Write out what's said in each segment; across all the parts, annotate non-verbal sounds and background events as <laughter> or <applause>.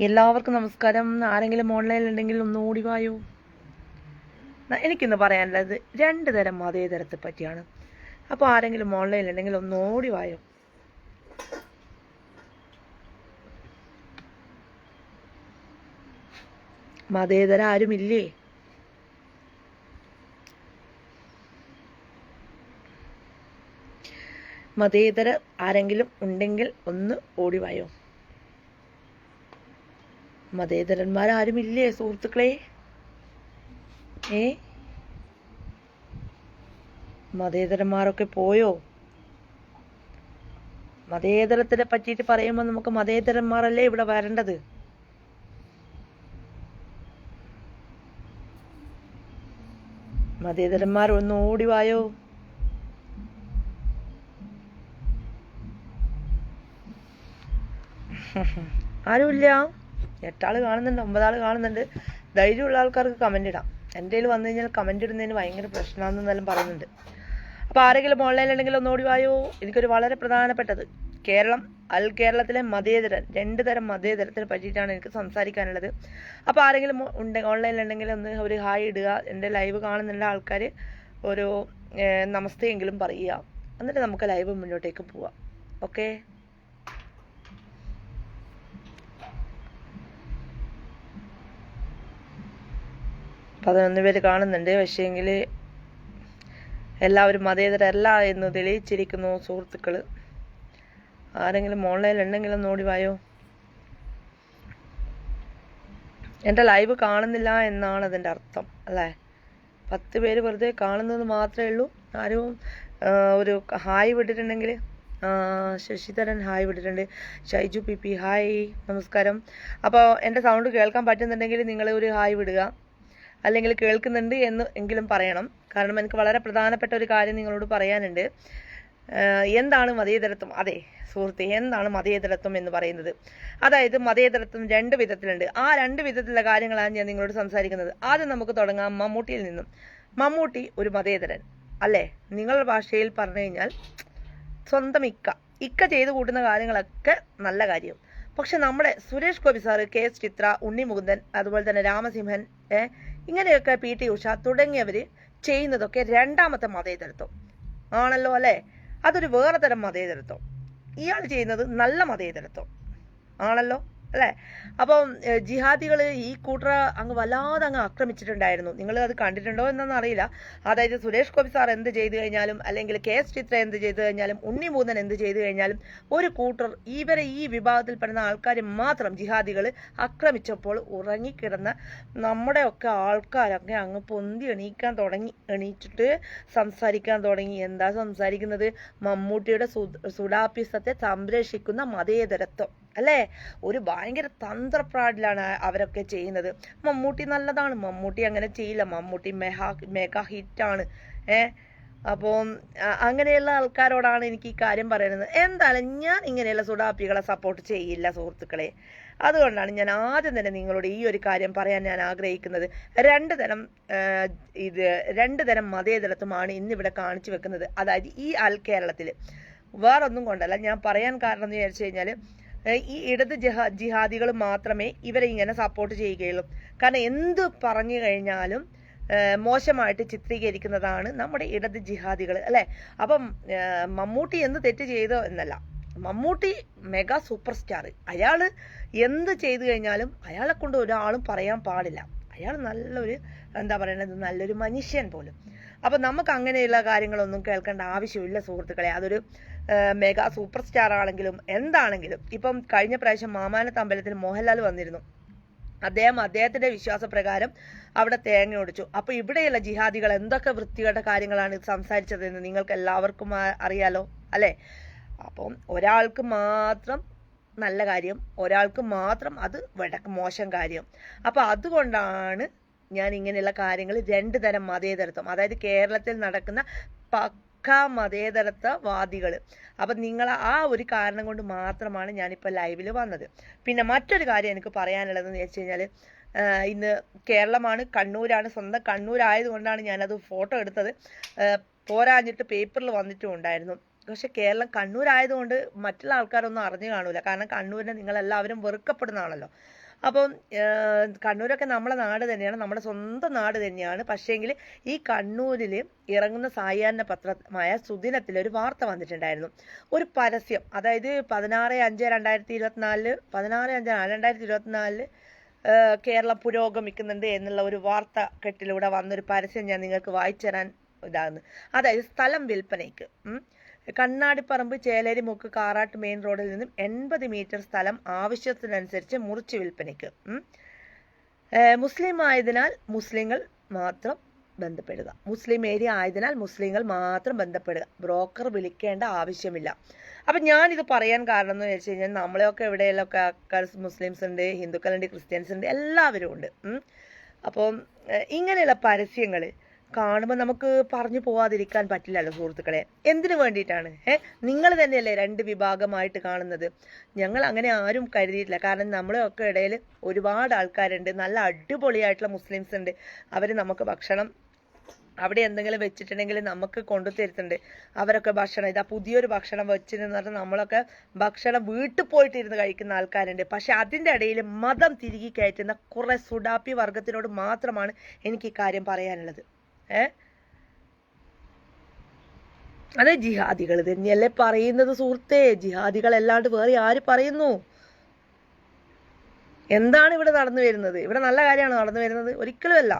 എല്ലാവർക്കും നമസ്കാരം. ആരെങ്കിലും ഓൺലൈനിൽ ഉണ്ടെങ്കിൽ ഒന്ന് ഓടി വായോ. ന- എനിക്കിന്ന് പറയാനുള്ളത് രണ്ട് തരം മതേതരത്തെ പറ്റിയാണ്. അപ്പോൾ ആരെങ്കിലും ഓൺലൈനിൽ ഉണ്ടെങ്കിൽ ഒന്ന് ഓടി വായോ. മതേതര ആരുമില്ലേ? മതേതര ആരെങ്കിലും ഉണ്ടെങ്കിൽ ഒന്ന് ഓടി വായോ. മതേതരന്മാരാരുമില്ലേ സുഹൃത്തുക്കളെ? ഏ? മതേതരന്മാരൊക്കെ പോയോ? മതേതരത്തിനെ പറ്റിയിട്ട് പറയുമ്പോൾ നമുക്ക് മതേതരന്മാരല്ലേ ഇവിടെ വരേണ്ടത്? മതേതരന്മാർ ഒന്ന് ഓടി വായോ? <laughs> ആരുമില്ല? എട്ടാൾ കാണുന്നുണ്ട് ഒമ്പതാൾ കാണുന്നുണ്ട്. ധൈര്യമുള്ള ആൾക്കാർക്ക് കമന്റ് ഇടാം. എന്റെ കയ്യിൽ വന്നു കഴിഞ്ഞാൽ കമന്റ് ഇടുന്നതിന് ഭയങ്കര പ്രശ്നമാണെന്നെല്ലാം പറയുന്നുണ്ട്. അപ്പോൾ ആരെങ്കിലും ഓൺലൈനിൽ ഉണ്ടെങ്കിൽ ഒന്ന് ഓടി വായോ. എനിക്കൊരു വളരെ പ്രധാനപ്പെട്ടത് കേരളം അൽ കേരളത്തിലെ മതേതരൻ രണ്ട് തരം മതേതരത്തിനെ പറ്റിയിട്ടാണ് എനിക്ക് സംസാരിക്കാനുള്ളത്. അപ്പോൾ ആരെങ്കിലും ഉണ്ട് ഓൺലൈനിൽ ഉണ്ടെങ്കിൽ ഒന്ന് ഒരു ഹായ് ഇടുക. എന്റെ ലൈവ് കാണുന്നുണ്ട് ആൾക്കാർ ഒരു നമസ്തേ എങ്കിലും പറയുക. എന്നിട്ട് നമുക്ക് ലൈവ് മുന്നോട്ടേക്ക് പോവാം. ഓക്കേ പതിനൊന്ന് പേര് കാണുന്നുണ്ട്. പക്ഷേങ്കിൽ എല്ലാവരും മതേതരല്ല എന്ന് തെളിയിച്ചിരിക്കുന്നു സുഹൃത്തുക്കൾ ആരെങ്കിലും ഓൺലൈനിൽ ഉണ്ടെങ്കിൽ നോടി വായോ? എന്റെ ലൈവ് കാണുന്നില്ല എന്നാണ് അതിന്റെ അർത്ഥം അല്ലേ? പത്ത് പേര് വെറുതെ കാണുന്നത് മാത്രമേ ഉള്ളൂ. ആരും ഒരു ഹായ് വിട്ടിട്ടുണ്ടെങ്കിൽ ശശിധരൻ ഹായ് വിട്ടിട്ടുണ്ട്. ഷൈജു പി പി ഹായ് നമസ്കാരം. അപ്പോൾ എന്റെ സൗണ്ട് കേൾക്കാൻ പറ്റുന്നുണ്ടെങ്കിൽ നിങ്ങൾ ഒരു ഹായ് വിടുക. അല്ലെങ്കിൽ കേൾക്കുന്നുണ്ട് എന്ന് എങ്കിലും പറയണം. കാരണം എനിക്ക് വളരെ പ്രധാനപ്പെട്ട ഒരു കാര്യം നിങ്ങളോട് പറയാനുണ്ട്. എന്താണ് മതേതരത്വം? അതെ സുഹൃത്തെ എന്താണ് മതേതരത്വം എന്ന് പറയുന്നത്? അതായത് മതേതരത്വം രണ്ട് വിധത്തിലുണ്ട്. ആ രണ്ട് വിധത്തിലുള്ള കാര്യങ്ങളാണ് ഞാൻ നിങ്ങളോട് സംസാരിക്കുന്നത്. ആദ്യം നമുക്ക് തുടങ്ങാം മമ്മൂട്ടിയിൽ നിന്നും. മമ്മൂട്ടി ഒരു മതേതരൻ അല്ലേ? നിങ്ങളുടെ ഭാഷയിൽ പറഞ്ഞു കഴിഞ്ഞാൽ സ്വന്തം ഇക്ക. ഇക്ക ചെയ്തു കൂട്ടുന്ന കാര്യങ്ങളൊക്കെ നല്ല കാര്യം. പക്ഷെ നമ്മുടെ Suresh Gopi sir K S Chithra Unni Mukundan അതുപോലെ തന്നെ രാമസിംഹൻ ഇങ്ങനെയൊക്കെ പി ടി ഉഷ തുടങ്ങിയവർ ചെയ്യുന്നതൊക്കെ രണ്ടാമത്തെ മതേതരത്വം. ആണല്ലോ അല്ലേ? അതൊരു വേറെ തരം മതേതരത്വം. ഇയാൾ ചെയ്യുന്നത് നല്ല മതേതരത്വം. ആണല്ലോ? അല്ലേ? അപ്പം ജിഹാദികൾ ഈ കൂട്ടർ അങ്ങ് വല്ലാതെ അങ്ങ് ആക്രമിച്ചിട്ടുണ്ടായിരുന്നു. നിങ്ങൾ അത് കണ്ടിട്ടുണ്ടോ എന്നൊന്നും അറിയില്ല. അതായത് സുരേഷ് ഗോപി സാർ എന്ത് ചെയ്തു കഴിഞ്ഞാലും അല്ലെങ്കിൽ കെ എസ് ചിത്ര എന്ത് ചെയ്തു കഴിഞ്ഞാലും ഉണ്ണി മൂന്നൻ എന്ത് ചെയ്തു കഴിഞ്ഞാലും ഒരു കൂട്ടർ ഇവരെ ഈ വിഭാഗത്തിൽപ്പെടുന്ന ആൾക്കാർ മാത്രം ജിഹാദികൾ ആക്രമിച്ചപ്പോൾ ഉറങ്ങിക്കിടന്ന നമ്മുടെയൊക്കെ ആൾക്കാരൊക്കെ അങ്ങ് പൊന്തി എണീക്കാൻ തുടങ്ങി. എണീറ്റിട്ട് സംസാരിക്കാൻ തുടങ്ങി. എന്താ സംസാരിക്കുന്നത്? മമ്മൂട്ടിയുടെ സു- സുഡാപ്പിസത്തെ സംരക്ഷിക്കുന്ന മതേതരത്വം. അല്ലേ? ഒരു ഭയങ്കര തന്ത്രപ്രാടിലാണ് അവരൊക്കെ ചെയ്യുന്നത്. മമ്മൂട്ടി നല്ലതാണ്. മമ്മൂട്ടി അങ്ങനെ ചെയ്യില്ല. മമ്മൂട്ടി മെഹാ മെഗാ ഹിറ്റാണ്. ഏ? അപ്പോൾ അങ്ങനെയുള്ള ആൾക്കാരോടാണ് എനിക്ക് ഈ കാര്യം പറയുന്നത്. എന്തായാലും ഞാൻ ഇങ്ങനെയുള്ള സുഡാപ്പികളെ സപ്പോർട്ട് ചെയ്യില്ല സുഹൃത്തുക്കളെ. അതുകൊണ്ടാണ് ഞാൻ ആദ്യം തന്നെ നിങ്ങളോട് ഈ ഒരു കാര്യം പറയാൻ ഞാൻ ആഗ്രഹിക്കുന്നത്. രണ്ട് തരം ഇത് രണ്ട് തരം മതേതരത്വമാണ് ഇന്നിവിടെ കാണിച്ചു വെക്കുന്നത്. അതായത് ഈ അൽ കേരളത്തിൽ വേറൊന്നും കൊണ്ടല്ല. ഞാൻ പറയാൻ കാരണം എന്ന് വിചാരിച്ചു കഴിഞ്ഞാൽ ഈ ഇടത് ജിഹാ ജിഹാദികൾ മാത്രമേ ഇവരെ ഇങ്ങനെ സപ്പോർട്ട് ചെയ്യുകയുള്ളൂ. കാരണം എന്ത് പറഞ്ഞു കഴിഞ്ഞാലും മോശമായിട്ട് ചിത്രീകരിക്കുന്നതാണ് നമ്മുടെ ഇടത് ജിഹാദികൾ അല്ലെ? അപ്പം മമ്മൂട്ടി എന്ത് തെറ്റ് ചെയ്തോ എന്നല്ല. മമ്മൂട്ടി മെഗാ സൂപ്പർ സ്റ്റാർ അയാൾ എന്ത് ചെയ്തു കഴിഞ്ഞാലും അയാളെ കൊണ്ട് ഒരാളും പറയാൻ പാടില്ല. അയാൾ നല്ലൊരു എന്താ പറയണത് നല്ലൊരു മനുഷ്യൻ പോലും. അപ്പൊ നമുക്ക് അങ്ങനെയുള്ള കാര്യങ്ങളൊന്നും കേൾക്കേണ്ട ആവശ്യമില്ല സുഹൃത്തുക്കളെ. അതൊരു മെഗാ സൂപ്പർ സ്റ്റാർ ആണെങ്കിലും എന്താണെങ്കിലും. ഇപ്പം കഴിഞ്ഞ പ്രാവശ്യം മാമാനത്ത് അമ്പലത്തിൽ മോഹൻലാൽ വന്നിരുന്നു. അദ്ദേഹം അദ്ദേഹത്തിന്റെ വിശ്വാസപ്രകാരം അവിടെ തേങ്ങ ഒടിച്ചു. അപ്പൊ ഇവിടെയുള്ള ജിഹാദികൾ എന്തൊക്കെ വൃത്തികെട്ട കാര്യങ്ങളാണ് സംസാരിച്ചതെന്ന് നിങ്ങൾക്ക് എല്ലാവർക്കും അറിയാലോ അല്ലെ? അപ്പം ഒരാൾക്ക് മാത്രം നല്ല കാര്യം ഒരാൾക്ക് മാത്രം അത് വടക്ക് മോശം കാര്യം. അപ്പൊ അതുകൊണ്ടാണ് ഞാൻ ഇങ്ങനെയുള്ള കാര്യങ്ങൾ രണ്ട് തരം മതേതരത്വം അതായത് കേരളത്തിൽ നടക്കുന്ന പക്ക മതേതരത്വവാദികൾ അപ്പം നിങ്ങൾ ആ ഒരു കാരണം കൊണ്ട് മാത്രമാണ് ഞാനിപ്പോൾ ലൈവിൽ വന്നത്. പിന്നെ മറ്റൊരു കാര്യം എനിക്ക് പറയാനുള്ളതെന്ന് വെച്ച് കഴിഞ്ഞാൽ ഇന്ന് കേരളമാണ് കണ്ണൂരാണ് സ്വന്തം കണ്ണൂരായതുകൊണ്ടാണ് ഞാനത് ഫോട്ടോ എടുത്തത്. പോരാഞ്ഞിട്ട് പേപ്പറിൽ വന്നിട്ടും ഉണ്ടായിരുന്നു. പക്ഷെ കേരളം കണ്ണൂരായതുകൊണ്ട് മറ്റുള്ള ആൾക്കാരൊന്നും അറിഞ്ഞു കാണൂല. കാരണം കണ്ണൂരിനെ നിങ്ങളെല്ലാവരും വെറുക്കപ്പെടുന്നതാണല്ലോ. അപ്പം കണ്ണൂരൊക്കെ നമ്മളെ നാട് തന്നെയാണ്. നമ്മുടെ സ്വന്തം നാട് തന്നെയാണ്. പക്ഷേങ്കിൽ ഈ കണ്ണൂരിൽ ഇറങ്ങുന്ന സായാഹ്ന പത്രമായ സുദിനത്തിൽ ഒരു വാർത്ത വന്നിട്ടുണ്ടായിരുന്നു. ഒരു പരസ്യം. അതായത് പതിനാറ് അഞ്ച് രണ്ടായിരത്തി ഇരുപത്തിനാലിൽ പതിനാറ് അഞ്ച് രണ്ടായിരത്തി ഇരുപത്തിനാലിൽ കേരളം പുരോഗമിക്കുന്നുണ്ട് എന്നുള്ള ഒരു വാർത്ത കെട്ടിലൂടെ വന്നൊരു പരസ്യം ഞാൻ നിങ്ങൾക്ക് വായിച്ചു തരാൻ ഇതാകുന്നു. അതായത് സ്ഥലം വിൽപ്പനയ്ക്ക്. കണ്ണാടിപ്പറമ്പ് ചേലേരിമുക്ക് കാറാട്ട് മെയിൻ റോഡിൽ നിന്നും എൺപത് മീറ്റർ സ്ഥലം ആവശ്യത്തിനനുസരിച്ച് മുറിച്ച് വിൽപ്പനയ്ക്ക്. മുസ്ലിം ആയതിനാൽ മുസ്ലിങ്ങൾ മാത്രം ബന്ധപ്പെടുക. മുസ്ലിം ഏരിയ ആയതിനാൽ മുസ്ലിങ്ങൾ മാത്രം ബന്ധപ്പെടുക. ബ്രോക്കർ വിളിക്കേണ്ട ആവശ്യമില്ല. അപ്പം ഞാനിത് പറയാൻ കാരണം എന്ന് വെച്ച് കഴിഞ്ഞാൽ നമ്മളെയൊക്കെ എവിടെയെല്ലാം ആൾക്കാർ മുസ്ലിംസ് ഉണ്ട് ഹിന്ദുക്കളുണ്ട് ക്രിസ്ത്യൻസ് ഉണ്ട് എല്ലാവരും ഉണ്ട്. ഉം. അപ്പം ഏഹ്, ഇങ്ങനെയുള്ള പരസ്യങ്ങൾ കാണുമ്പോൾ നമുക്ക് പറഞ്ഞു പോവാതിരിക്കാൻ പറ്റില്ലല്ലോ സുഹൃത്തുക്കളെ. എന്തിനു വേണ്ടിയിട്ടാണ്? ഏ? നിങ്ങൾ തന്നെയല്ലേ രണ്ട് വിഭാഗമായിട്ട് കാണുന്നത്. ഞങ്ങൾ അങ്ങനെ ആരും കരുതിയിട്ടില്ല. കാരണം നമ്മളെയൊക്കെ ഇടയിൽ ഒരുപാട് ആൾക്കാരുണ്ട്. നല്ല അടിപൊളിയായിട്ടുള്ള മുസ്ലിംസ് ഉണ്ട്. അവർ നമുക്ക് ഭക്ഷണം അവിടെ എന്തെങ്കിലും വെച്ചിട്ടുണ്ടെങ്കിൽ നമുക്ക് കൊണ്ടു തരുന്നുണ്ട്. അവരൊക്കെ ഭക്ഷണം ഇതാ പുതിയൊരു ഭക്ഷണം വെച്ചിരുന്ന് പറഞ്ഞാൽ നമ്മളൊക്കെ ഭക്ഷണം വീട്ടിൽ പോയിട്ടിരുന്ന് കഴിക്കുന്ന ആൾക്കാരുണ്ട്. പക്ഷെ അതിന്റെ ഇടയിൽ മതം തിരികെ കയറ്റുന്ന കുറേ സുഡാപ്പി വർഗത്തിനോട് മാത്രമാണ് എനിക്ക് ഈ കാര്യം പറയാനുള്ളത്. ഏ? അതെ ജിഹാദികൾ തന്നെയല്ലേ പറയുന്നത് സുഹൃത്തെ. ജിഹാദികൾ അല്ലാണ്ട് വേറെ ആര് പറയുന്നു? എന്താണ് ഇവിടെ നടന്നു വരുന്നത്? ഇവിടെ നല്ല കാര്യമാണ് നടന്നു വരുന്നത്? ഒരിക്കലുമല്ല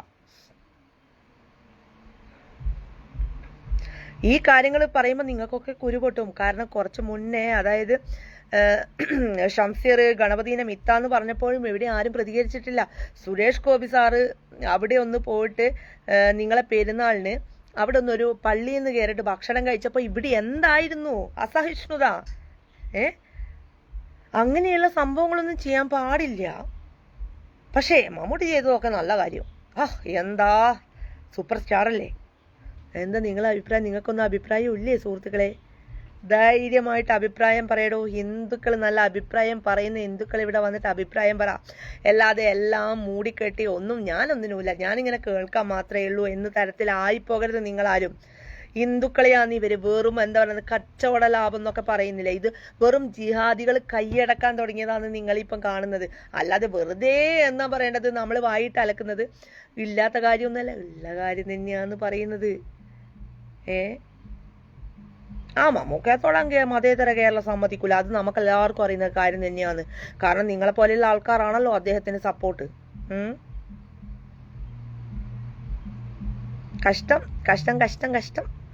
ഈ കാര്യങ്ങൾ പറയുമ്പോൾ നിങ്ങൾക്കൊക്കെ കുരുപൊട്ടും. കാരണം കുറച്ച് മുന്നേ അതായത് ഷംസീർ ഗണപതിനെ മിത്താന്ന് പറഞ്ഞപ്പോഴും ഇവിടെ ആരും പ്രതികരിച്ചിട്ടില്ല. സുരേഷ് ഗോപി സാറ് അവിടെ ഒന്ന് പോയിട്ട് നിങ്ങളെ പെരുന്നാളിന് അവിടെ ഒന്നൊരു പള്ളിയിൽ നിന്ന് കയറിയിട്ട് ഭക്ഷണം കഴിച്ചപ്പോൾ ഇവിടെ എന്തായിരുന്നു? അസഹിഷ്ണുത. ഏ? അങ്ങനെയുള്ള സംഭവങ്ങളൊന്നും ചെയ്യാൻ പാടില്ല. പക്ഷേ മമ്മൂട്ടി ചെയ്തതൊക്കെ നല്ല കാര്യം. ആ എന്താ? സൂപ്പർ സ്റ്റാർ അല്ലേ എന്താ നിങ്ങളെ അഭിപ്രായം? നിങ്ങൾക്കൊന്നും അഭിപ്രായം ഇല്ലേ സുഹൃത്തുക്കളെ? ധൈര്യമായിട്ട് അഭിപ്രായം പറയടോ. ഹിന്ദുക്കൾ നല്ല അഭിപ്രായം പറയുന്ന ഹിന്ദുക്കൾ ഇവിടെ വന്നിട്ട് അഭിപ്രായം പറ. അല്ലാതെ എല്ലാം മൂടിക്കെട്ടി ഒന്നും ഞാനൊന്നിനുമില്ല. ഞാനിങ്ങനെ കേൾക്കാൻ മാത്രമേ ഉള്ളൂ എന്ന തരത്തിലായി പോകരുത് നിങ്ങളാരും ഹിന്ദുക്കളെയാണ് ഇവർ വെറും എന്താ പറയുന്നത് കച്ചവട ലാഭം എന്നൊക്കെ പറയുന്നില്ല? ഇത് വെറും ജിഹാദികൾ കൈയടക്കാൻ തുടങ്ങിയതാണ് നിങ്ങളിപ്പം കാണുന്നത്. അല്ലാതെ വെറുതെ എന്നാ പറയേണ്ടത്? നമ്മൾ വായിട്ട് അലക്കുന്നത് ഇല്ലാത്ത കാര്യമൊന്നുമല്ല. ഉള്ള കാര്യം തന്നെയാന്ന് പറയുന്നത്. ഏ? ആ മമ്മൂക്കയെ തൊടാൻ കേ- മതേതര കേരളം സമ്മതിക്കൂല. അത് നമുക്ക് എല്ലാവർക്കും അറിയുന്ന കാര്യം തന്നെയാണ്. കാരണം നിങ്ങളെ പോലെയുള്ള ആൾക്കാരാണല്ലോ അദ്ദേഹത്തിന് സപ്പോർട്ട് കഷ്ടം കഷ്ടം കഷ്ടം കഷ്ടം.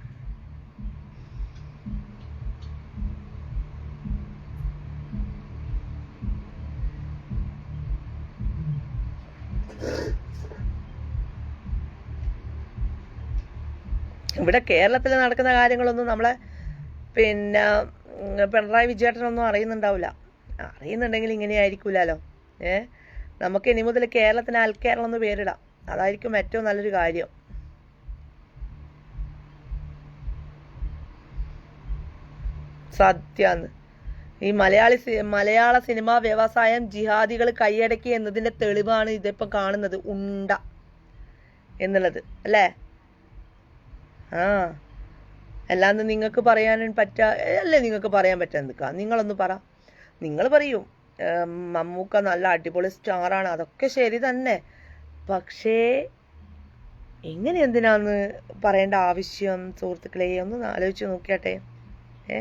ഇവിടെ കേരളത്തിൽ നടക്കുന്ന കാര്യങ്ങളൊന്നും നമ്മളെ പിന്നെ പിണറായി വിജയേട്ടനൊന്നും അറിയുന്നുണ്ടാവില്ല അറിയുന്നുണ്ടെങ്കിൽ ഇങ്ങനെ ആയിരിക്കില്ലല്ലോ ഏ? നമുക്ക് ഇനി മുതൽ കേരളത്തിന് അൽക്കേരളം എന്ന് പേരിടാം. അതായിരിക്കും ഏറ്റവും നല്ലൊരു കാര്യം. സത്യാന്ന് ഈ മലയാളി മലയാള സിനിമാ വ്യവസായം ജിഹാദികൾ കൈയടക്കി എന്നതിന്റെ തെളിവാണ് ഇതിപ്പോ കാണുന്നത്. ഉണ്ട എന്നുള്ളത്. അല്ലേ? ആ. അല്ലാണ്ട് നിങ്ങൾക്ക് പറയാൻ പറ്റാ അല്ലേ നിങ്ങൾക്ക് പറയാൻ പറ്റാൻ നിൽക്കുക നിങ്ങളൊന്ന് പറ. നിങ്ങൾ പറയൂ മമ്മൂക്ക നല്ല അടിപൊളി സ്റ്റാറാണ് അതൊക്കെ ശരി തന്നെ. പക്ഷേ എങ്ങനെ എന്തിനാന്ന് പറയേണ്ട ആവശ്യം സുഹൃത്തുക്കളെ? ഒന്ന് ആലോചിച്ച് നോക്കിയാട്ടെ. ഏ?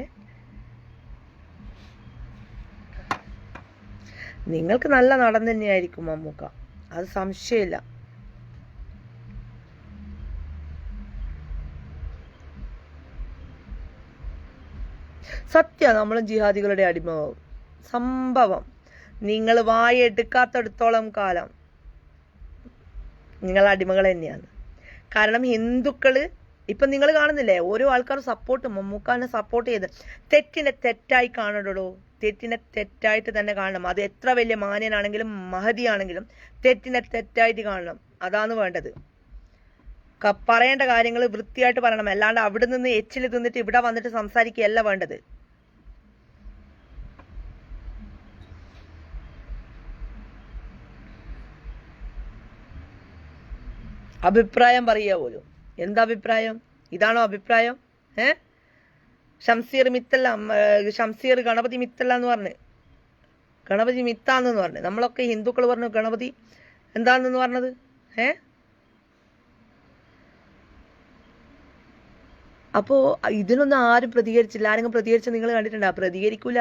നിങ്ങൾക്ക് നല്ല നടൻ തന്നെയായിരിക്കും മമ്മൂക്ക. അത് സംശയമില്ല. സത്യ നമ്മൾ ജിഹാദികളുടെ അടിമവും സംഭവം നിങ്ങൾ വായെടുക്കാത്തടത്തോളം കാലം നിങ്ങൾ അടിമകൾ തന്നെയാണ്. കാരണം ഹിന്ദുക്കൾ ഇപ്പം നിങ്ങൾ കാണുന്നില്ലേ ഓരോ ആൾക്കാരും സപ്പോർട്ട് മമ്മൂക്കാനെ സപ്പോർട്ട് ചെയ്ത് തെറ്റിനെ തെറ്റായി കാണണോ തെറ്റിനെ തെറ്റായിട്ട് തന്നെ കാണണം. അത് എത്ര വലിയ മാന്യനാണെങ്കിലും മഹതിയാണെങ്കിലും തെറ്റിനെ തെറ്റായിട്ട് കാണണം. അതാണ് വേണ്ടത്. പറയേണ്ട കാര്യങ്ങൾ വൃത്തിയായിട്ട് പറയണം. അല്ലാണ്ട് അവിടെ നിന്ന് എച്ചിൽ തിന്നിട്ട് ഇവിടെ വന്നിട്ട് സംസാരിക്കുകയല്ല വേണ്ടത്. അഭിപ്രായം പറയുക പോലും. എന്താ അഭിപ്രായം? ഇതാണോ അഭിപ്രായം? ഏ? ഷംസീർ മിത്തല്ല ഷംസീർ ഗണപതി മിത്തല്ല എന്ന് പറഞ്ഞ്. ഗണപതി മിത്താന്നെന്ന് പറഞ്ഞു. നമ്മളൊക്കെ ഹിന്ദുക്കൾ പറഞ്ഞു ഗണപതി എന്താണെന്ന് പറഞ്ഞത്? ഏ? അപ്പോ ഇതിനൊന്നും ആരും പ്രതികരിച്ചില്ല. ആരെങ്കിലും പ്രതികരിച്ച് നിങ്ങൾ കണ്ടിട്ടുണ്ടോ? പ്രതികരിക്കൂല.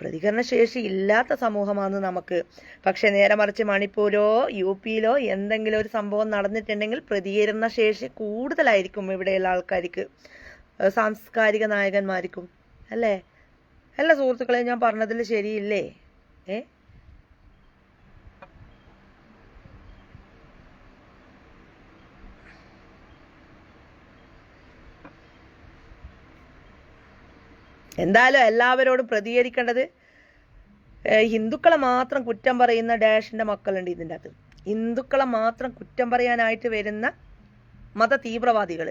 പ്രതികരണ ശേഷി ഇല്ലാത്ത സമൂഹമാണ് നമുക്ക്. പക്ഷെ നേരെ മറിച്ച് മണിപ്പൂരോ യു പിയിലോ എന്തെങ്കിലും ഒരു സംഭവം നടന്നിട്ടുണ്ടെങ്കിൽ പ്രതികരണ ശേഷി കൂടുതലായിരിക്കും ഇവിടെയുള്ള ആൾക്കാർക്ക്. സാംസ്കാരിക നായകന്മാർക്കും. അല്ലേ? അല്ല സുഹൃത്തുക്കളെ ഞാൻ പറഞ്ഞതിൽ ശരിയില്ലേ? ഏ എന്തായാലും എല്ലാവരോടും പ്രതികരിക്കേണ്ടത് ഹിന്ദുക്കളെ മാത്രം കുറ്റം പറയുന്ന ഡാഷിന്റെ മക്കളുണ്ട് ഇതിന്റെ അകത്ത്. ഹിന്ദുക്കളെ മാത്രം കുറ്റം പറയാനായിട്ട് വരുന്ന മത തീവ്രവാദികൾ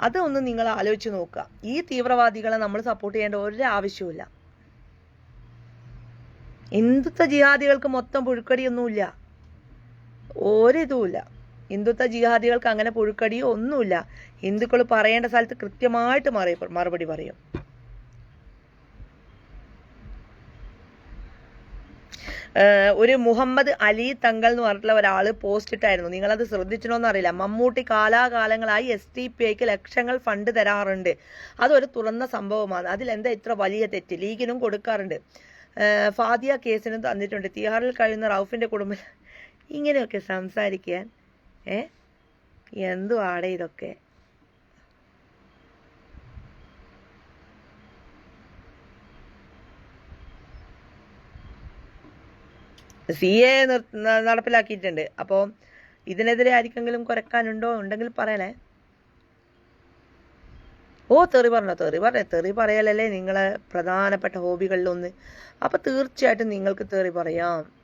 അതൊന്ന് നിങ്ങൾ ആലോചിച്ച് നോക്കുക. ഈ തീവ്രവാദികളെ നമ്മൾ സപ്പോർട്ട് ചെയ്യേണ്ട ഒരു ആവശ്യവുമില്ല. ഹിന്ദുത്വ ജിഹാദികൾക്ക് മൊത്തം പുഴുക്കടിയൊന്നുമില്ല. ഒരിതുമില്ല ഹിന്ദുത്വ ജിഹാദികൾക്ക് അങ്ങനെ പുഴുക്കടിയോ ഒന്നുമില്ല. ഹിന്ദുക്കൾ പറയേണ്ട സ്ഥലത്ത് കൃത്യമായിട്ട് മറി മറുപടി പറയും. ഒരു മുഹമ്മദ് അലി തങ്ങൾ എന്ന് പറഞ്ഞിട്ടുള്ള ഒരാൾ പോസ്റ്റ് ഇട്ടായിരുന്നു. നിങ്ങളത് ശ്രദ്ധിച്ചണോന്ന് അറിയില്ല. മമ്മൂട്ടി കാലാകാലങ്ങളായി എസ് ടി പി ഐക്ക് ലക്ഷങ്ങൾ ഫണ്ട് തരാറുണ്ട്. അതൊരു തുറന്ന സംഭവമാണ്. അതിൽ എന്താ ഇത്ര വലിയ തെറ്റ്? ലീഗിനും കൊടുക്കാറുണ്ട്. ഫാദിയ കേസിനും തന്നിട്ടുണ്ട്. തിഹാറിൽ കഴിയുന്ന റൌഫിന്റെ കുടുംബം ഇങ്ങനെയൊക്കെ സംസാരിക്കാൻ? ഏ? എന്തുവാടെ ഇതൊക്കെ? സി എ നടപ്പിലാക്കിയിട്ടുണ്ട്. അപ്പോൾ ഇതിനെതിരെ ആർക്കെങ്കിലും കുറയ്ക്കാനുണ്ടോ? ഉണ്ടെങ്കിൽ പറയണേ. ഓ തെറി പറഞ്ഞോ തെറി പറഞ്ഞേ തെറി പറയലല്ലേ നിങ്ങളെ പ്രധാനപ്പെട്ട ഹോബികളിലൊന്ന്. അപ്പൊ തീർച്ചയായിട്ടും നിങ്ങൾക്ക് തെറി പറയാം.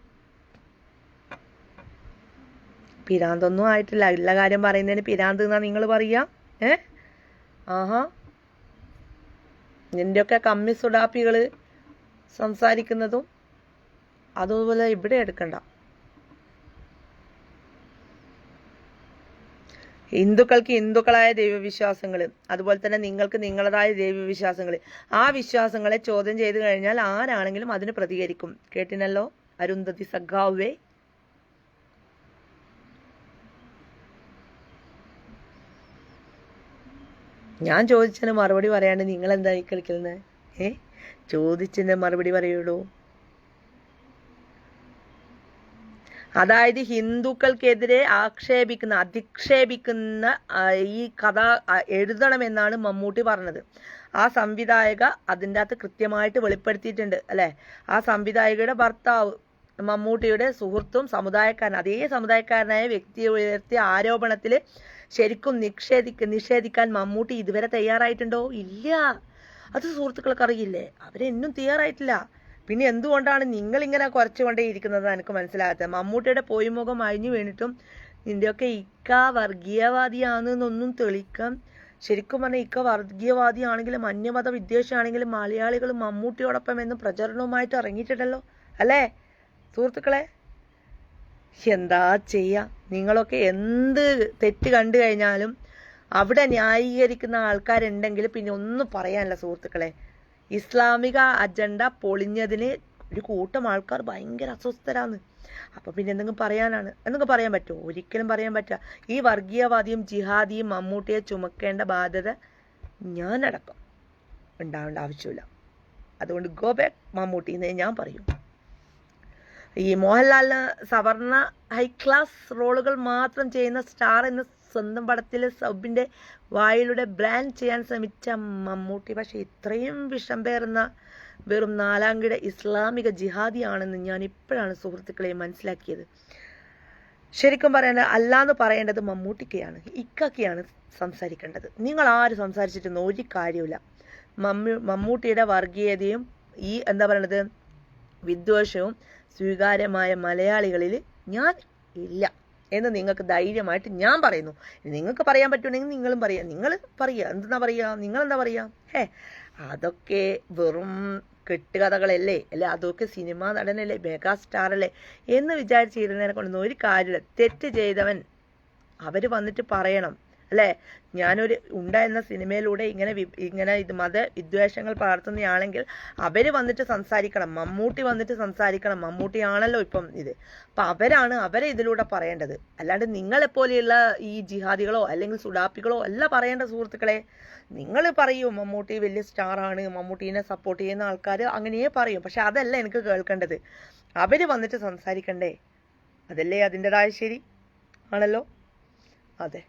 പിരാന്തൊന്നും ആയിട്ടില്ല. ഉള്ള കാര്യം പറയുന്നതിന് പിരാന്ത് എന്നാ നിങ്ങൾ പറയാ? ഏ? ആഹാ. നിന്റെയൊക്കെ കമ്മി സുഡാപ്പികൾ സംസാരിക്കുന്നതും അതുപോലെ ഇവിടെ എടുക്കണ്ട. ഹിന്ദുക്കൾക്ക് ഹിന്ദുക്കളായ ദൈവവിശ്വാസങ്ങൾ അതുപോലെ തന്നെ നിങ്ങൾക്ക് നിങ്ങളതായ ദൈവവിശ്വാസങ്ങൾ ആ വിശ്വാസങ്ങളെ ചോദ്യം ചെയ്തു കഴിഞ്ഞാൽ ആരാണെങ്കിലും അതിന് പ്രതികരിക്കും. കേട്ടിനല്ലോ? അരുന്ധതി സഖാവേ. ഞാൻ ചോദിച്ചതിന് മറുപടി പറയാണ്ട് നിങ്ങൾ എന്തായി കളിക്കുന്നത് ഏ? ചോദിച്ചതിന് മറുപടി പറയുള്ളൂ. അതായത് ഹിന്ദുക്കൾക്കെതിരെ ആക്ഷേപിക്കുന്ന അധിക്ഷേപിക്കുന്ന ഈ കഥ എഴുതണമെന്നാണ് മമ്മൂട്ടി പറഞ്ഞത്. ആ സംവിധായക അതിന്റെ അകത്ത് കൃത്യമായിട്ട് വെളിപ്പെടുത്തിയിട്ടുണ്ട് അല്ലേ? ആ സംവിധായകയുടെ ഭർത്താവ് മമ്മൂട്ടിയുടെ സുഹൃത്തും സമുദായക്കാരൻ അതേ സമുദായക്കാരനായ വ്യക്തിയെ ഉയർത്തിയ ആരോപണത്തിൽ ശരിക്കും നിഷേധിക്ക നിഷേധിക്കാൻ മമ്മൂട്ടി ഇതുവരെ തയ്യാറായിട്ടുണ്ടോ? ഇല്ല. അത് സുഹൃത്തുക്കൾക്ക് അറിയില്ലേ? അവരെന്നും തയ്യാറായിട്ടില്ല. പിന്നെ എന്തുകൊണ്ടാണ് നിങ്ങൾ ഇങ്ങനെ കുറച്ചുകൊണ്ടേ ഇരിക്കുന്നത് എനിക്ക് മനസ്സിലാകാത്തത്? മമ്മൂട്ടിയുടെ പൊയ്മുഖം അഴിഞ്ഞു വീണിട്ടും നിന്റെയൊക്കെ ഇക്ക വർഗീയവാദിയാണെന്നൊന്നും തെളിയിക്കാം. ശരിക്കും പറഞ്ഞാൽ ഇക്ക വർഗീയവാദിയാണെങ്കിലും അന്യമത വിദ്വേഷമാണെങ്കിലും മലയാളികൾ മമ്മൂട്ടിയോടൊപ്പം എന്ന് പ്രചരണവുമായിട്ട് ഇറങ്ങിയിട്ടുണ്ടല്ലോ. അല്ലേ? സുഹൃത്തുക്കളെ എന്താ ചെയ്യാ? നിങ്ങളൊക്കെ എന്ത് തെറ്റ് കണ്ടു കഴിഞ്ഞാലും അവിടെ ന്യായീകരിക്കുന്ന ആൾക്കാരുണ്ടെങ്കിൽ പിന്നെ ഒന്നും പറയാനില്ല സുഹൃത്തുക്കളെ. ഇസ്ലാമിക അജണ്ട പൊളിഞ്ഞതിന് ഒരു കൂട്ടം ആൾക്കാർ ഭയങ്കര അസ്വസ്ഥരാണ്. അപ്പൊ പിന്നെ എന്തെങ്കിലും പറയാനാണ്? എന്തെങ്കിലും പറയാൻ പറ്റുമോ? ഒരിക്കലും പറയാൻ പറ്റില്ല. ഈ വർഗീയവാദിയും ജിഹാദിയും മമ്മൂട്ടിയെ ചുമക്കേണ്ട ബാധ്യത ഞാനടക്കം. ഉണ്ടാവേണ്ട ആവശ്യമില്ല. അതുകൊണ്ട് ഗോ ബാക്ക് മമ്മൂട്ടി എന്നേ ഞാൻ പറയും. ഈ മോഹൻലാലിന് സവർണ ഹൈ ക്ലാസ് റോളുകൾ മാത്രം ചെയ്യുന്ന സ്റ്റാർ എന്ന സ്വന്തം പടത്തിൽ സബിന്റെ വായിലൂടെ ബ്രാൻഡ് ചെയ്യാൻ ശ്രമിച്ച മമ്മൂട്ടി. പക്ഷേ ഇത്രയും വിഷം പേർന്ന വെറും നാലാംകിട ഇസ്ലാമിക ജിഹാദിയാണെന്ന് ഞാൻ ഇപ്പോഴാണ് സുഹൃത്തുക്കളെ മനസ്സിലാക്കിയത്. ശരിക്കും പറയേണ്ടത് അല്ലാന്ന് പറയേണ്ടത് മമ്മൂട്ടിക്കയാണ് ഇക്കക്കെയാണ് സംസാരിക്കേണ്ടത്. നിങ്ങൾ ആര് സംസാരിച്ചിട്ടൊന്നും ഒരു കാര്യമില്ല മമ്മൂ മമ്മൂട്ടിയുടെ വർഗീയതയും ഈ എന്താ പറയണത് വിദ്വേഷവും സ്വീകാര്യമായ മലയാളികളിൽ ഞാൻ ഇല്ല. എന്ന് നിങ്ങൾക്ക് ധൈര്യമായിട്ട് ഞാൻ പറയുന്നു. നിങ്ങൾക്ക് പറയാൻ പറ്റുമെങ്കിൽ നിങ്ങളും പറയാം. നിങ്ങൾ പറയുക എന്താ പറയുക നിങ്ങൾ എന്താ പറയുക ഹേ അതൊക്കെ വെറും കെട്ടുകഥകളല്ലേ? അല്ലെ? അതൊക്കെ സിനിമാ നടനല്ലേ? മെഗാ സ്റ്റാർ അല്ലേ? എന്ന് വിചാരിച്ചിരുന്നതിനെ കൊണ്ടൊന്നും ഒരു കാര്യമില്ല. തെറ്റ് ചെയ്തവൻ അവർ വന്നിട്ട് പറയണം. അല്ലേ? ഞാനൊരു എന്ന സിനിമയിലൂടെ ഇങ്ങനെ ഇങ്ങനെ ഇത് മത വിദ്വേഷങ്ങൾ പകർത്തുന്നയാണെങ്കിൽ അവർ വന്നിട്ട് സംസാരിക്കണം. മമ്മൂട്ടി വന്നിട്ട് സംസാരിക്കണം. മമ്മൂട്ടിയാണല്ലോ ഇപ്പം ഇത്. അപ്പൊ അവരാണ് അവരെ ഇതിലൂടെ പറയേണ്ടത്. അല്ലാണ്ട് നിങ്ങളെപ്പോലെയുള്ള ഈ ജിഹാദികളോ അല്ലെങ്കിൽ സുഡാപ്പികളോ അല്ല പറയേണ്ട സുഹൃത്തുക്കളെ. നിങ്ങൾ പറയൂ മമ്മൂട്ടി വലിയ സ്റ്റാറാണ്. മമ്മൂട്ടീനെ സപ്പോർട്ട് ചെയ്യുന്ന ആൾക്കാർ അങ്ങനെയേ പറയും. പക്ഷെ അതല്ല എനിക്ക് കേൾക്കേണ്ടത്. അവർ വന്നിട്ട് സംസാരിക്കണ്ടേ? അതല്ലേ അതിന്റെതായ ശരി? ആണല്ലോ? അതെ.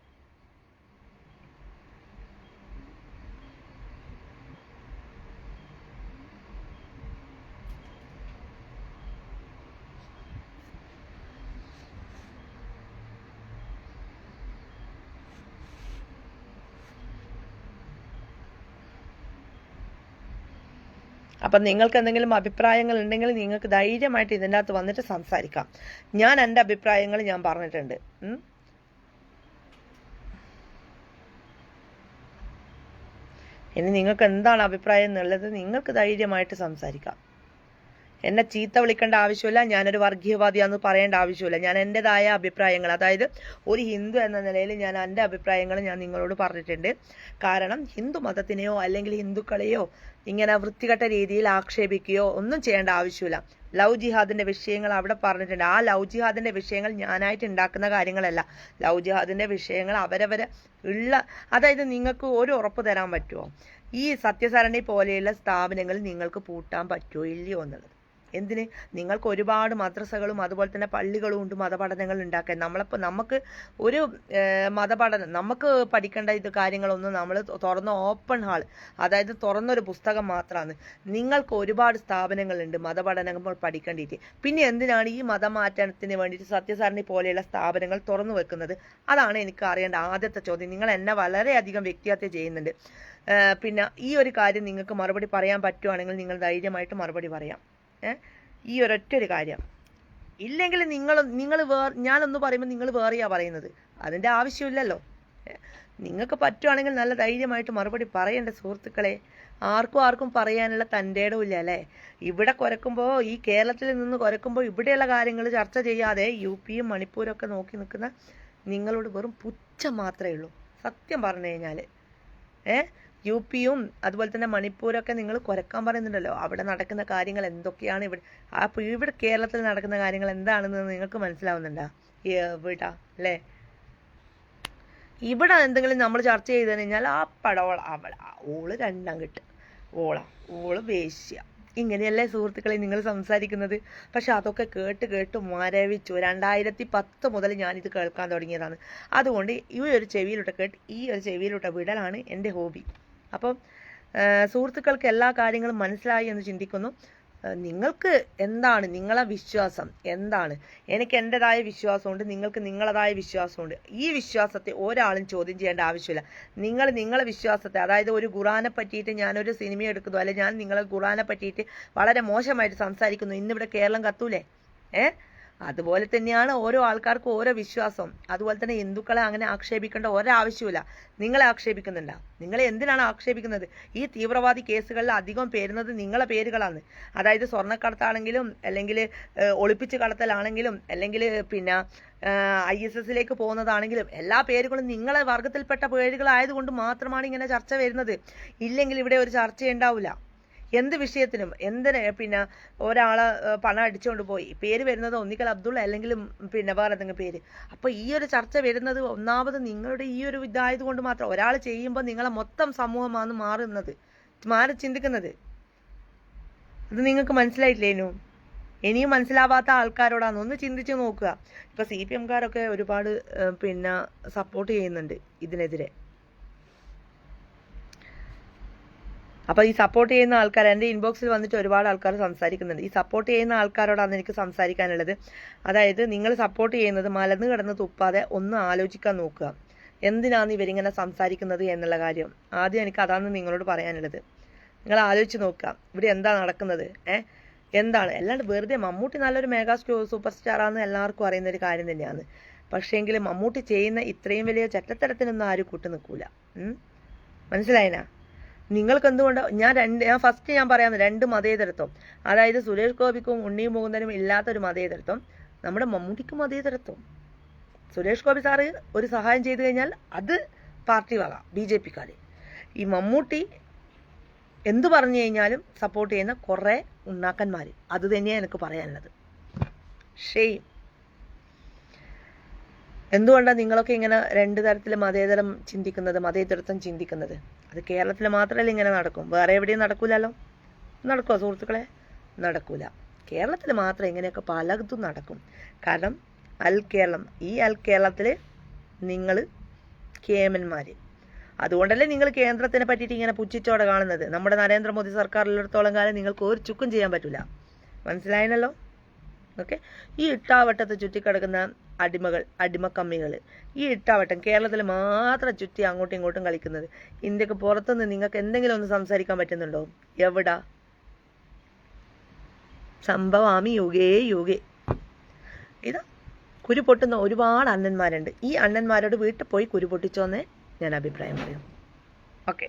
അപ്പം നിങ്ങൾക്ക് എന്തെങ്കിലും അഭിപ്രായങ്ങൾ ഉണ്ടെങ്കിൽ നിങ്ങൾക്ക് ധൈര്യമായിട്ട് ഇതിന്റെ അകത്ത് വന്നിട്ട് സംസാരിക്കാം. ഞാൻ എന്റെ അഭിപ്രായങ്ങൾ ഞാൻ പറഞ്ഞിട്ടുണ്ട്. ഇനി നിങ്ങൾക്ക് എന്താണ് അഭിപ്രായം എന്നുള്ളത് നിങ്ങൾക്ക് ധൈര്യമായിട്ട് സംസാരിക്കാം. എന്നെ ചീത്ത വിളിക്കേണ്ട ആവശ്യമില്ല ഞാനൊരു വർഗീയവാദിയാന്ന് പറയേണ്ട ആവശ്യമില്ല. ഞാൻ എന്റെതായ അഭിപ്രായങ്ങൾ അതായത് ഒരു ഹിന്ദു എന്ന നിലയിൽ ഞാൻ എന്റെ അഭിപ്രായങ്ങൾ ഞാൻ നിങ്ങളോട് പറഞ്ഞിട്ടുണ്ട്. കാരണം ഹിന്ദു മതത്തിനെയോ അല്ലെങ്കിൽ ഹിന്ദുക്കളെയോ ഇങ്ങനെ വൃത്തികെട്ട രീതിയിൽ ആക്ഷേപിക്കുകയോ ഒന്നും ചെയ്യേണ്ട ആവശ്യമില്ല. ലവ് ജിഹാദിന്റെ വിഷയങ്ങൾ അവിടെ പറഞ്ഞിട്ടുണ്ട്. ആ ലവ് ജിഹാദിന്റെ വിഷയങ്ങൾ ഞാനായിട്ട് ഉണ്ടാക്കുന്ന കാര്യങ്ങളല്ല. ലവ് ജിഹാദിന്റെ വിഷയങ്ങൾ അവരവരെ ഉള്ള അതായത് നിങ്ങൾക്ക് ഒരു ഉറപ്പ് തരാൻ പറ്റുമോ? ഈ സത്യസരണി പോലെയുള്ള സ്ഥാപനങ്ങൾ നിങ്ങൾക്ക് പൂട്ടാൻ പറ്റുമോ ഇല്ലയോ എന്നുള്ളത്. എന്തിന്? നിങ്ങൾക്ക് ഒരുപാട് മദ്രസകളും അതുപോലെ തന്നെ പള്ളികളും ഉണ്ട് മതപഠനങ്ങൾ ഉണ്ടാക്കാൻ. നമ്മളിപ്പോൾ നമുക്ക് ഒരു മതപഠനം നമുക്ക് പഠിക്കേണ്ട ഇത് കാര്യങ്ങളൊന്നും നമ്മൾ തുറന്ന ഓപ്പൺ ഹാൾ അതായത് തുറന്നൊരു പുസ്തകം മാത്രമാണ് നിങ്ങൾക്ക് ഒരുപാട് സ്ഥാപനങ്ങളുണ്ട് മതപഠനങ്ങൾ പഠിക്കേണ്ടിയിട്ട് പിന്നെ എന്തിനാണ് ഈ മതമാറ്റത്തിന് വേണ്ടിയിട്ട് സത്യസാരണി പോലെയുള്ള സ്ഥാപനങ്ങൾ തുറന്നു വെക്കുന്നത്? അതാണ് എനിക്ക് അറിയേണ്ട ആദ്യത്തെ ചോദ്യം. നിങ്ങൾ എന്നെ വളരെയധികം വ്യക്തിഹത്യ ചെയ്യുന്നുണ്ട്. പിന്നെ ഈ ഒരു കാര്യം നിങ്ങൾക്ക് മറുപടി പറയാൻ പറ്റുവാണെങ്കിൽ നിങ്ങൾ ധൈര്യമായിട്ട് മറുപടി പറയാം? ഈ ഒരൊറ്റ ഒരു കാര്യം. ഇല്ലെങ്കിൽ നിങ്ങൾ നിങ്ങൾ വേർ ഞാനൊന്ന് പറയുമ്പോൾ നിങ്ങൾ വേറെയാ പറയുന്നത്. അതിന്റെ ആവശ്യമില്ലല്ലോ. നിങ്ങൾക്ക് പറ്റുവാണെങ്കിൽ നല്ല ധൈര്യമായിട്ട് മറുപടി പറയേണ്ട സുഹൃത്തുക്കളെ. ആർക്കും ആർക്കും പറയാനുള്ള തന്റെ ഇടമില്ല അല്ലേ? ഇവിടെ കുരക്കുമ്പോൾ ഈ കേരളത്തിൽ നിന്ന് കുരക്കുമ്പോൾ ഇവിടെയുള്ള കാര്യങ്ങൾ ചർച്ച ചെയ്യാതെ യു പിയും മണിപ്പൂരും ഒക്കെ നോക്കി നിൽക്കുന്ന നിങ്ങളോട് വെറും പുച്ഛം മാത്രമേ ഉള്ളൂ. സത്യം പറഞ്ഞു കഴിഞ്ഞാൽ ഏ? യു പിയും അതുപോലെ തന്നെ മണിപ്പൂരൊക്കെ നിങ്ങൾ കുരക്കാൻ പറയുന്നുണ്ടല്ലോ. അവിടെ നടക്കുന്ന കാര്യങ്ങൾ എന്തൊക്കെയാണ് ഇവിടെ ആ ഇവിടെ കേരളത്തിൽ നടക്കുന്ന കാര്യങ്ങൾ എന്താണെന്ന് നിങ്ങൾക്ക് മനസ്സിലാവുന്നുണ്ടോ? എവിടാ അല്ലേ? ഇവിടെ എന്തെങ്കിലും നമ്മൾ ചർച്ച ചെയ്ത് കഴിഞ്ഞാൽ ആ പടവള അവള ഓൾ രണ്ടാം കെട്ട് ഓള ഓൾ വേശ്യ. ഇങ്ങനെയല്ലേ സുഹൃത്തുക്കളെ നിങ്ങൾ സംസാരിക്കുന്നത്? പക്ഷെ അതൊക്കെ കേട്ട് കേട്ട് മരവിച്ചു. രണ്ടായിരത്തി പത്ത് മുതൽ ഞാനിത് കേൾക്കാൻ തുടങ്ങിയതാണ്. അതുകൊണ്ട് ഈ ഒരു ചെവിയിലൂടെ കേട്ട് ഈ ഒരു ചെവിയിലൂടെ വിടലാണ് എന്റെ ഹോബി. അപ്പം സുഹൃത്തുക്കൾക്ക് എല്ലാ കാര്യങ്ങളും മനസ്സിലായി എന്ന് ചിന്തിക്കുന്നു. നിങ്ങൾക്ക് എന്താണ് നിങ്ങളെ വിശ്വാസം? എന്താണ്? എനിക്ക് എന്റെതായ വിശ്വാസമുണ്ട് നിങ്ങൾക്ക് നിങ്ങളതായ വിശ്വാസമുണ്ട്. ഈ വിശ്വാസത്തെ ഒരാളും ചോദ്യം ചെയ്യേണ്ട ആവശ്യമില്ല. നിങ്ങൾ നിങ്ങളെ വിശ്വാസത്തെ അതായത് ഒരു ഖുറാനെ പറ്റിയിട്ട് ഞാനൊരു സിനിമ എടുക്കുന്നു അല്ലെ ഞാൻ നിങ്ങളെ ഖുറാനെ പറ്റിയിട്ട് വളരെ മോശമായിട്ട് സംസാരിക്കുന്നു ഇന്നിവിടെ കേരളം കത്തൂലേ? ഏ? അതുപോലെ തന്നെയാണ് ഓരോ ആൾക്കാർക്കും ഓരോ വിശ്വാസം. അതുപോലെ തന്നെ ഹിന്ദുക്കളെ അങ്ങനെ ആക്ഷേപിക്കേണ്ട ഒരാവശ്യമില്ല നിങ്ങളെ ആക്ഷേപിക്കുന്നുണ്ട. നിങ്ങളെ എന്തിനാണ് ആക്ഷേപിക്കുന്നത്? ഈ തീവ്രവാദി കേസുകളിൽ അധികം പേരുന്നത് നിങ്ങളെ പേരുകളാണ്. അതായത് സ്വർണക്കടത്താണെങ്കിലും അല്ലെങ്കിൽ ഒളിപ്പിച്ച് കടത്തലാണെങ്കിലും അല്ലെങ്കിൽ പിന്നെ ഐ എസ് എസിലേക്ക് പോകുന്നതാണെങ്കിലും എല്ലാ പേരുകളും നിങ്ങളെ വർഗത്തിൽപ്പെട്ട പേരുകളായതുകൊണ്ട് മാത്രമാണ് ഇങ്ങനെ ചർച്ച വരുന്നത്. ഇല്ലെങ്കിൽ ഇവിടെ ഒരു ചർച്ച ഉണ്ടാവില്ല എന്ത് വിഷയത്തിനും എന്തിന് പിന്നെ ഏഹ്, പണം അടിച്ചുകൊണ്ട് പോയി. പേര് വരുന്നത് ഒന്നിക്കൽ അബ്ദുൾ അല്ലെങ്കിൽ പിന്നെ വേറെ എന്തെങ്കിലും പേര്. അപ്പോൾ ഈ ഒരു ചർച്ച വരുന്നത് ഒന്നാമത് നിങ്ങളുടെ ഈ ഒരു ഇതായത് കൊണ്ട് മാത്രം. ഒരാൾ ചെയ്യുമ്പോൾ നിങ്ങളെ മൊത്തം സമൂഹമാണ് മാറുന്നത് മാറി ചിന്തിക്കുന്നത്. അത് നിങ്ങൾക്ക് മനസ്സിലായില്ലേനു ഇനിയും മനസ്സിലാവാത്ത ആൾക്കാരോടാണ്. ഒന്ന് ചിന്തിച്ചു നോക്കുക. ഇപ്പൊ സി പി എംകാരൊക്കെ ഒരുപാട് പിന്നെ സപ്പോർട്ട് ചെയ്യുന്നുണ്ട് ഇതിനെതിരെ. അപ്പോൾ ഈ സപ്പോർട്ട് ചെയ്യുന്ന ആൾക്കാർ എന്റെ ഇൻബോക്സിൽ വന്നിട്ട് ഒരുപാട് ആൾക്കാർ സംസാരിക്കുന്നുണ്ട്. ഈ സപ്പോർട്ട് ചെയ്യുന്ന ആൾക്കാരോടാണ് എനിക്ക് സംസാരിക്കാനുള്ളത്. അതായത് നിങ്ങൾ സപ്പോർട്ട് ചെയ്യുന്നത് മലന്ന് കിടന്ന് തുപ്പാതെ ഒന്ന് ആലോചിക്കാൻ നോക്കുക. എന്തിനാണ് ഇവരിങ്ങനെ സംസാരിക്കുന്നത് എന്നുള്ള കാര്യം. ആദ്യം എനിക്ക് അതാണ് നിങ്ങളോട് പറയാനുള്ളത്. നിങ്ങൾ ആലോചിച്ച് നോക്കുക. ഇവിടെ എന്താ നടക്കുന്നത്? ഏഹ് എന്താണ്? അല്ലാണ്ട് വെറുതെ മമ്മൂട്ടി നല്ലൊരു മെഗാ സൂപ്പർ സ്റ്റാറാന്ന് എല്ലാവർക്കും അറിയുന്ന ഒരു കാര്യം തന്നെയാണ്. പക്ഷേങ്കിൽ മമ്മൂട്ടി ചെയ്യുന്ന ഇത്രയും വലിയ ചട്ടത്തരത്തിനൊന്നും ആരും കൂട്ടു നിൽക്കൂല മനസ്സിലായിനാ? നിങ്ങൾക്ക് എന്തുകൊണ്ട് ഞാൻ രണ്ട് ഞാൻ ഫസ്റ്റ് ഞാൻ പറയാം രണ്ട് മതേതരത്വം. അതായത് സുരേഷ് ഗോപിക്കും ഉണ്ണി മുകുന്ദനും ഇല്ലാത്തൊരു മതേതരത്വം. നമ്മുടെ മമ്മൂട്ടിക്കും മതേതരത്വം. സുരേഷ് ഗോപി സാറ് ഒരു സഹായം ചെയ്തു കഴിഞ്ഞാൽ അത് പാർട്ടി വക ബി ജെ പിക്കാർ ഈ മമ്മൂട്ടി എന്തു പറഞ്ഞു കഴിഞ്ഞാലും സപ്പോർട്ട് ചെയ്യുന്ന കുറേ ഉണ്ണാക്കന്മാർ അത് തന്നെയാണ് എനിക്ക് പറയാനുള്ളത്. ഷെയ് എന്തുകൊണ്ടാണ് നിങ്ങളൊക്കെ ഇങ്ങനെ രണ്ട് തരത്തിൽ മതേതരം ചിന്തിക്കുന്നത് മതേതരത്വം ചിന്തിക്കുന്നത്? അത് കേരളത്തിൽ മാത്രമല്ല ഇങ്ങനെ നടക്കും. വേറെ എവിടെയും നടക്കൂലല്ലോ. നടക്കുമോ സുഹൃത്തുക്കളെ? നടക്കൂല. കേരളത്തിൽ മാത്രം ഇങ്ങനെയൊക്കെ പലതും നടക്കും. കാരണം അൽ കേരളം ഈ അൽ കേരളത്തിൽ നിങ്ങൾ കേമന്മാർ അതുകൊണ്ടല്ലേ നിങ്ങൾ കേന്ദ്രത്തിനെ പറ്റിയിട്ട് ഇങ്ങനെ പുച്ഛിച്ചോടെ കാണുന്നത്. നമ്മുടെ നരേന്ദ്രമോദി സർക്കാരിലെടുത്തോളം കാലം നിങ്ങൾക്ക് ഒരു ചുക്കും ചെയ്യാൻ പറ്റില്ല മനസ്സിലായല്ലോ? ഓക്കെ? ഈ ഇട്ടാവട്ടത്ത് ചുറ്റിക്കിടക്കുന്ന അടിമകൾ അടിമക്കമ്മികൾ ഈ ഇട്ടാവട്ടം കേരളത്തിൽ മാത്രം ചുറ്റി അങ്ങോട്ടും ഇങ്ങോട്ടും കളിക്കുന്നത്. ഇന്ത്യയ്ക്ക് പുറത്തുനിന്ന് നിങ്ങൾക്ക് എന്തെങ്കിലും ഒന്ന് സംസാരിക്കാൻ പറ്റുന്നുണ്ടോ? എവിടാ? സംഭവാമി യുഗേ യുഗേ. ഇതാ കുരു പൊട്ടുന്ന ഒരുപാട് അണ്ണന്മാരുണ്ട്. ഈ അണ്ണന്മാരോട് വീട്ടിൽ പോയി കുരു പൊട്ടിച്ചോന്നേ ഞാൻ അഭിപ്രായം പറയും. ഓക്കെ.